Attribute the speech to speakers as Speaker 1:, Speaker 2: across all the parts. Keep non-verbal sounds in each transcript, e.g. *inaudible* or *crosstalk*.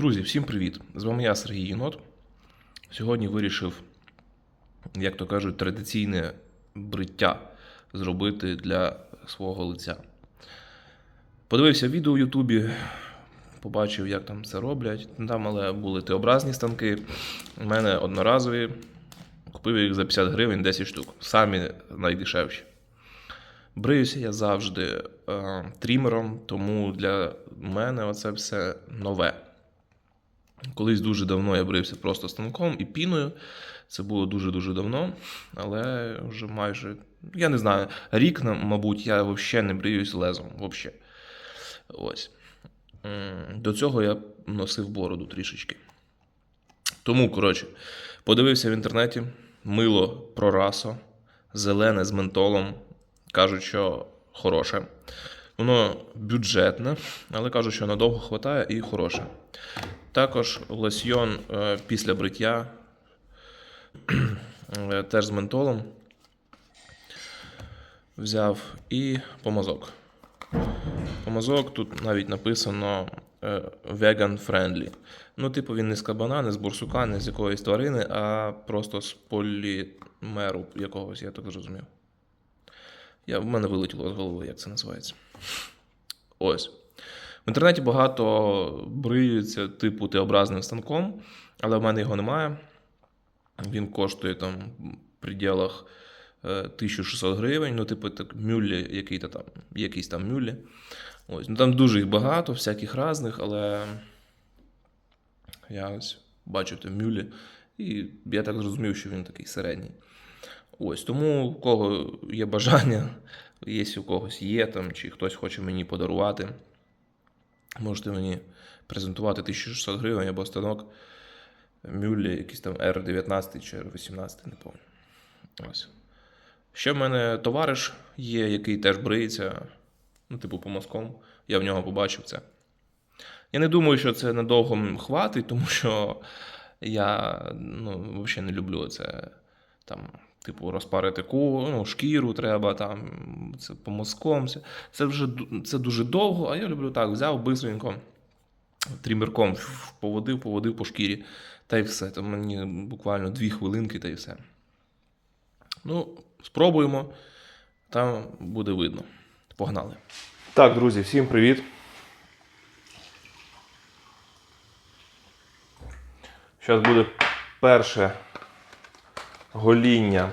Speaker 1: Друзі, всім привіт! З вами я, Сергій Єнот. Сьогодні вирішив, як то кажуть, традиційне бриття зробити для свого лиця. Подивився відео в Ютубі, побачив, як там це роблять. Там але були теобразні станки. У мене одноразові. Купив їх за 50 гривень 10 штук. Самі найдешевші. Бриюся я завжди е, трімером, тому для мене оце все нове. Колись дуже давно я брився просто станком і піною. Це було дуже-дуже давно, але вже майже, я не знаю, рік, мабуть, я взагалі не бриюсь лезом. Вообще. Ось. До цього я носив бороду трішечки. Тому, коротше, подивився в інтернеті мило прорасо, зелене з ментолом. Кажуть, що хороше. Воно бюджетне, але кажуть, що надовго хватає і хороше. Також лосьйон е, після бриття е, теж з ментолом. Взяв і помазок. Помазок тут навіть написано е, vegan friendly. Ну, типу, він не з кабана, не з бурсука, не з якоїсь тварини, а просто з полімеру якогось, я так зрозумів. Я, в мене вилетіло з голови, як це називається. Ось. В інтернеті багато бриються типу Т-образним станком, але в мене його немає. Він коштує там в пределах е, 1600 гривень. Ну, типу, так, мюллі, який-то там, якийсь там мюллі. Ось. Ну, там дуже їх багато, всяких різних, але я ось бачив те мюллі, і я так зрозумів, що він такий середній. Ось тому, у кого є бажання, якщо у когось є там, чи хтось хоче мені подарувати, можете мені презентувати 1600 гривень або станок Мюллі, якийсь там R19 чи R18, не пам'ятаю. Ось. Ще в мене товариш є, який теж бриється, ну, типу, по мазком. Я в нього побачив це. Я не думаю, що це надовго хватить, тому що я ну, взагалі не люблю це там, типу, розпарити ку, ну, шкіру треба, там, це по мозком. Це, це вже це дуже довго, а я люблю так, взяв бистренько, трімерком поводив, поводив по шкірі, та й все. Там мені буквально дві хвилинки, та й все. Ну, спробуємо, там буде видно. Погнали. Так, друзі, всім привіт. Зараз буде перше гоління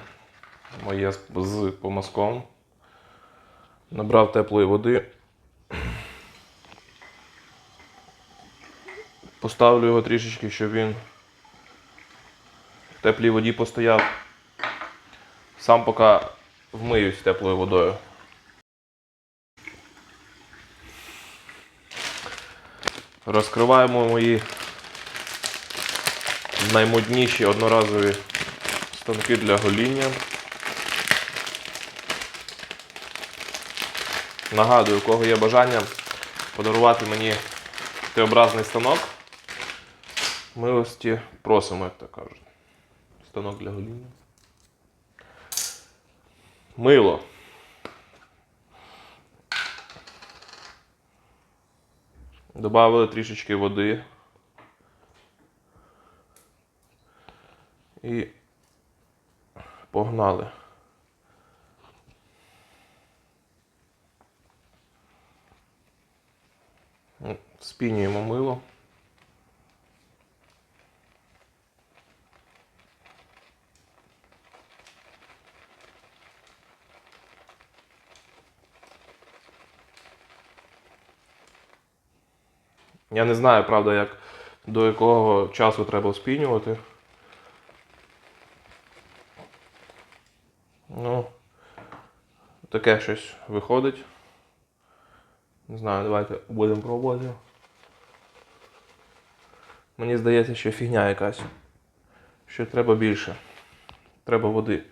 Speaker 1: моє з- помазком. Набрав теплої води. Поставлю його трішечки, щоб він в теплій воді постояв. Сам поки вмиюсь теплою водою. Розкриваємо мої наймодніші одноразові станки для гоління. Нагадую, у кого є бажання подарувати мені Т-образний станок. Милості просимо, як то кажуть. Станок для гоління. Мило. Добавили трішечки води. І погнали. Ну, Спінюємо мило. Я не знаю, правда, як до якого часу треба спінювати. Ну, таке щось виходить. Не знаю, давайте будемо пробувати. Мені здається, що фігня якась. Що треба більше. Треба води.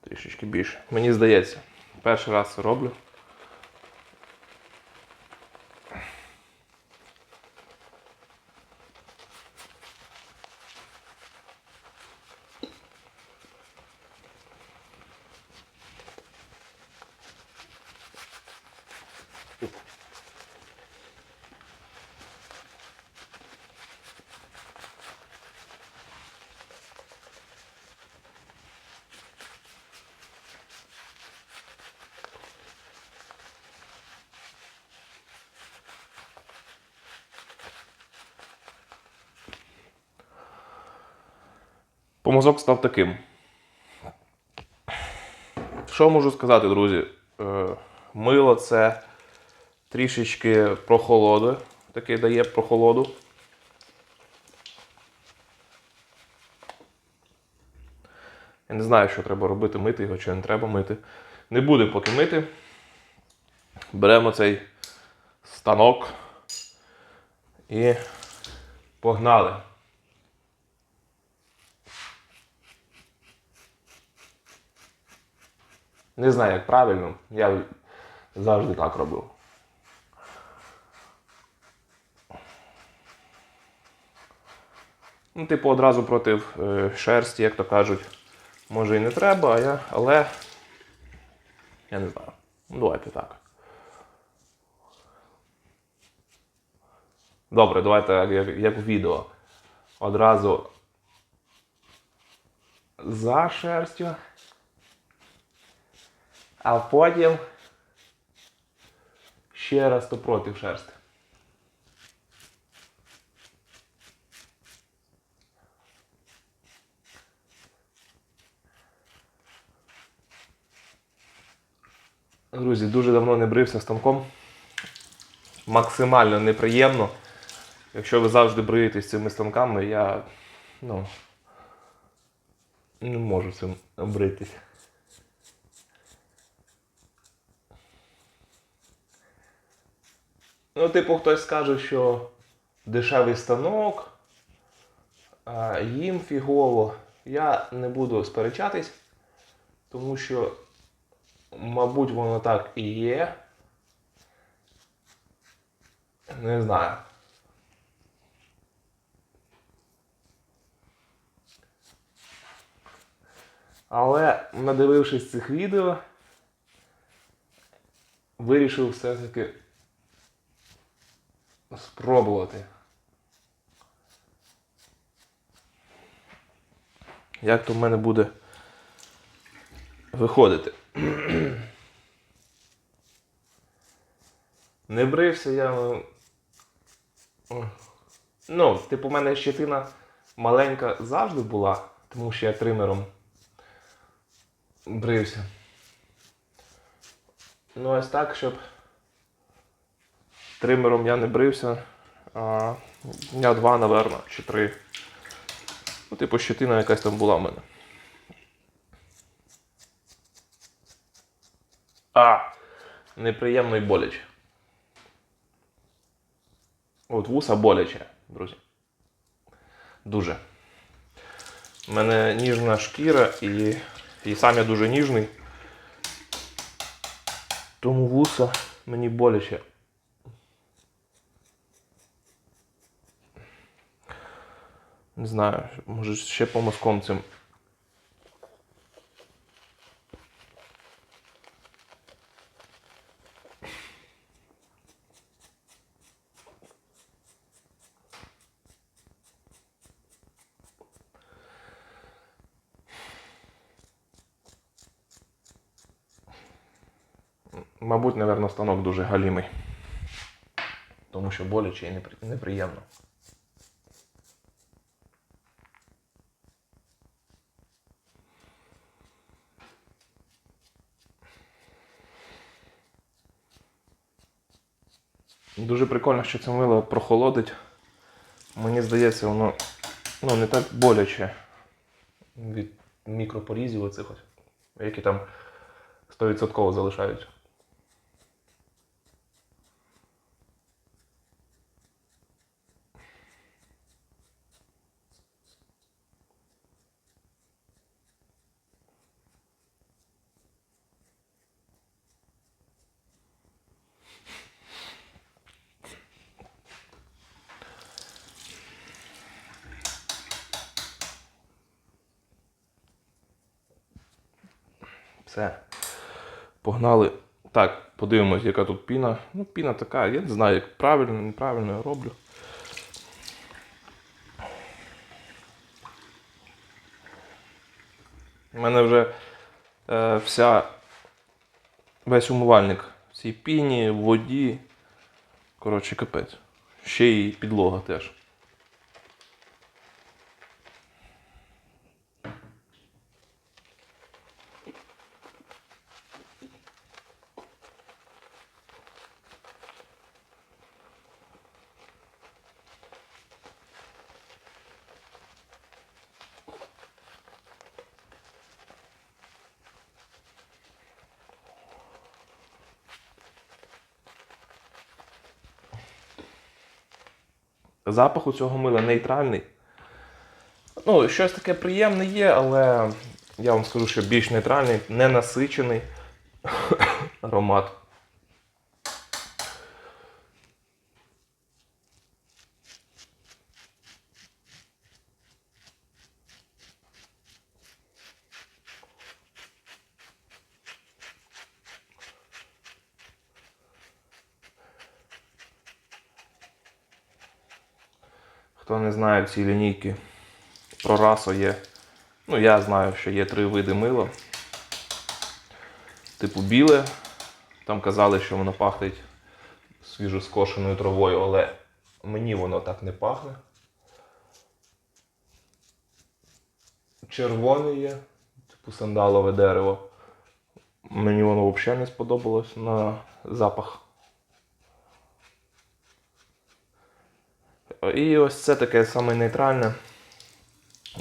Speaker 1: Трішечки більше. Мені здається. Перший раз це роблю. Помазок став таким. Що можу сказати, друзі? Е, Мило це трішечки прохолоди. Таке дає прохолоду. Я не знаю, що треба робити, мити його чи не треба мити. Не буде поки мити. Беремо цей станок і погнали. Не знаю, як правильно. Я завжди так робив. Ну, типу, одразу проти е, шерсті, як то кажуть. Може і не треба, а я, але. Я не знаю. Ну, давайте так. Добре, давайте як, як, в відео. Одразу за шерстю. А потім ще раз то проти шерсти. Друзі, дуже давно не брився станком. Максимально неприємно. Якщо ви завжди бриєтесь цими станками, я ну, не можу цим бритись. Ну, типу, хтось скаже, що дешевий станок, їм фігово. Я не буду сперечатись, тому що, мабуть, воно так і є. Не знаю. Але надивившись цих відео, вирішив все-таки спробувати. Як то в мене буде виходити? Не брився я. ну, типу, у мене щетина маленька завжди була, тому що я тримером брився. Ну, ось так, щоб тримером я не брився. А, дня два, напевно, чи три. Ну, типу, щетина якась там була в мене. А! Неприємно і боляче. От вуса боляче, друзі. Дуже. У мене ніжна шкіра і, і сам я дуже ніжний. Тому вуса мені боляче. Не знаю, може ще по мозком цим. Мабуть, напевно, станок дуже галімий. Тому що боляче і непри- неприємно. Дуже прикольно, що це мило прохолодить. Мені здається, воно ну, не так боляче від мікропорізів оцих які там 100% залишаються. Все. Погнали. Так, подивимось, яка тут піна. Ну, піна така, я не знаю, як правильно, неправильно я роблю. У мене вже е, вся весь умивальник в цій піні, в воді. Коротше, капець. Ще й підлога теж. Запах у цього мила нейтральний. Ну, щось таке приємне є, але я вам скажу, що більш нейтральний, ненасичений *laughs* аромат. Хто не знає в цій лінійці про расу є. Ну, я знаю, що є три види мила. Типу біле. Там казали, що воно пахне свіжоскошеною травою, але мені воно так не пахне. Червоне є, типу сандалове дерево. Мені воно взагалі не сподобалось на запах. І ось це таке саме нейтральне.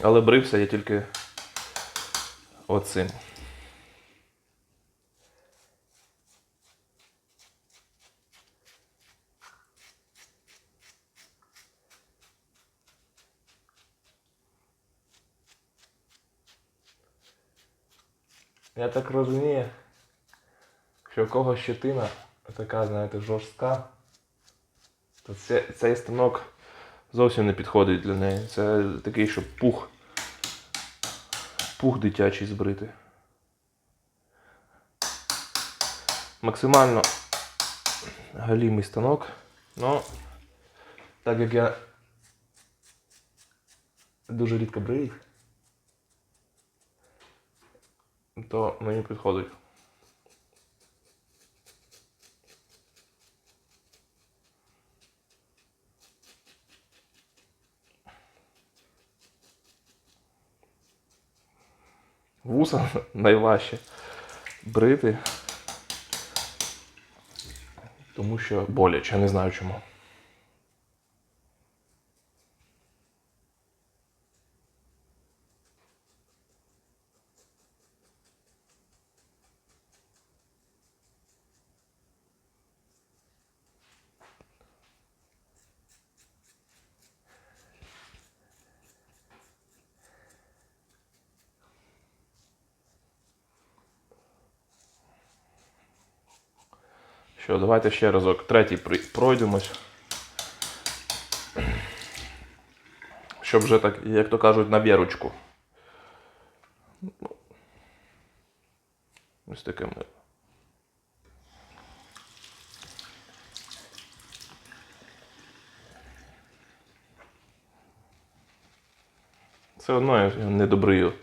Speaker 1: Але брився я тільки оцим. Я так розумію, що в когось щетина така, знаєте, жорстка, то це, цей станок зовсім не підходить для неї. Це такий, щоб пух. Пух дитячий збрити. Максимально галімий станок. Ну, так як я дуже рідко бриюсь, то мені підходить. Вуса *laughs* найважче брити. Тому що боляче, не знаю чому. Що, давайте ще разок. Третій пройдемось. Щоб вже так, як то кажуть, на вірочку. Ось таке ми. Все одно я не добрию.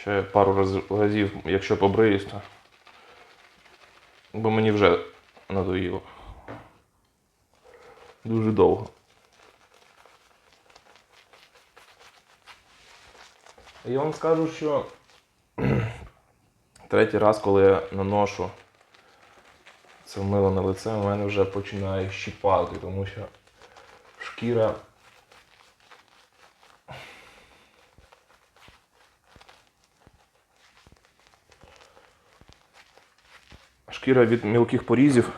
Speaker 1: Ще пару раз- разів, якщо побриюсь, то. Бо мені вже надоїло. Дуже довго. Я вам скажу, що *clears throat* третій раз, коли я наношу це мило на лице, у мене вже починає щіпати, тому що шкіра. Шкіра від мілких порізів.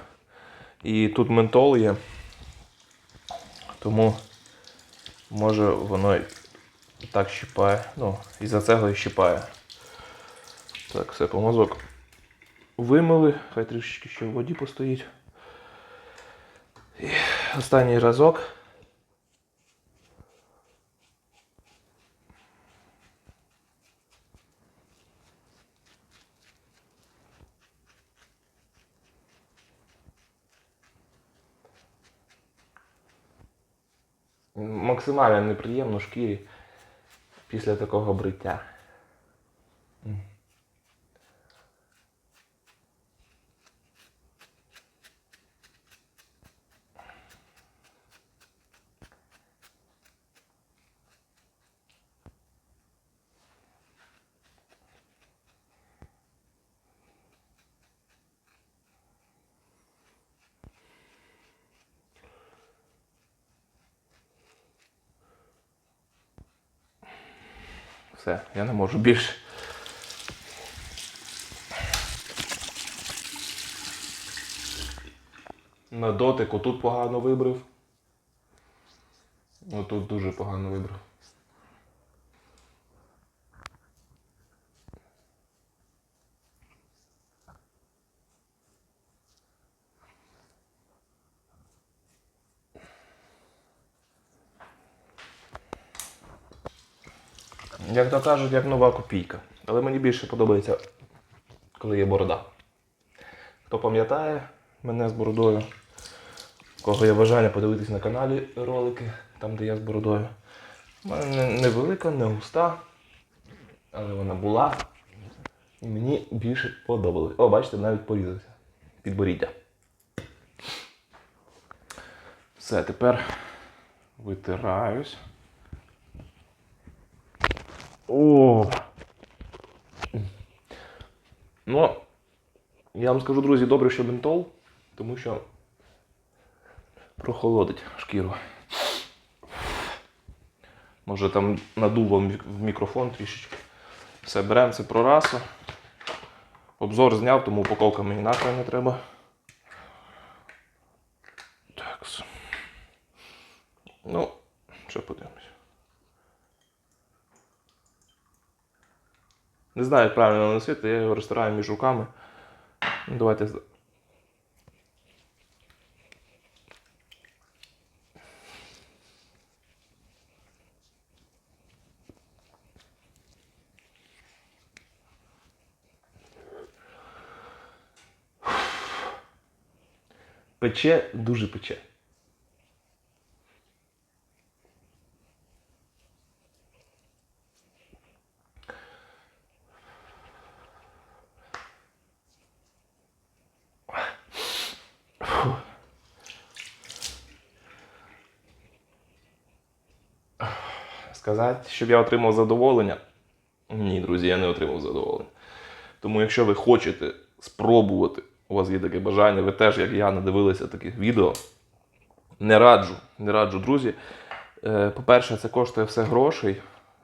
Speaker 1: І тут ментол є. Тому може воно так щипає. Ну, і за і щипає. Так, все, помазок вимили, хай трішечки ще в воді постоїть. І останній разок. Максимально неприємно шкірі після такого бриття. Все, я не можу більше. На дотику тут погано вибрив. Отут дуже погано вибрав. Як то кажуть, як нова копійка. Але мені більше подобається, коли є борода. Хто пам'ятає мене з бородою, кого є бажання подивитись на каналі ролики, там де я з бородою. У мене невелика, не густа, але вона була. І мені більше подобалось. О, бачите, навіть порізався. Підборіддя. Все, тепер витираюсь. О! Ну, я вам скажу, друзі, добре, що бентол, тому що прохолодить шкіру. Може там надув в мікрофон трішечки. Все, беремо це про расу. Обзор зняв, тому упаковка мені нахрен не треба. Так. Ну, що подивимось. Не знаю, як правильно наносити, я його розтираю між руками. Ну, Давайте. Пече, дуже пече. Сказати, щоб я отримав задоволення. Ні, друзі, я не отримав задоволення. Тому, якщо ви хочете спробувати, у вас є таке бажання, ви теж, як я, надивилися таких відео. Не раджу, не раджу, друзі. Е, По-перше, це коштує все грошей.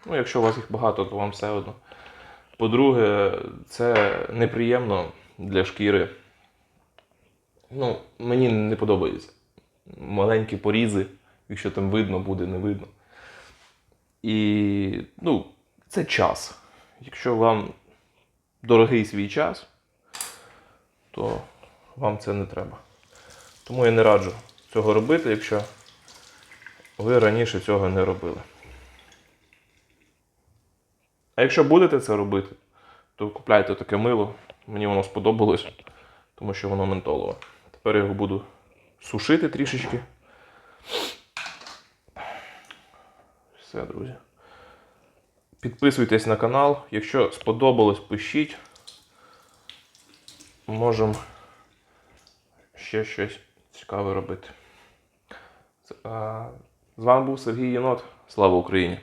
Speaker 1: Ну, якщо у вас їх багато, то вам все одно. По-друге, це неприємно для шкіри. Ну, мені не подобається. Маленькі порізи, якщо там видно, буде не видно. І ну, це час. Якщо вам дорогий свій час, то вам це не треба. Тому я не раджу цього робити, якщо ви раніше цього не робили. А якщо будете це робити, то купляйте таке мило. Мені воно сподобалось, тому що воно ментолове. Тепер я його буду сушити трішечки. Все, друзі. Підписуйтесь на канал. Якщо сподобалось, пишіть. Можемо ще щось цікаве робити. З вами був Сергій Єнот. Слава Україні!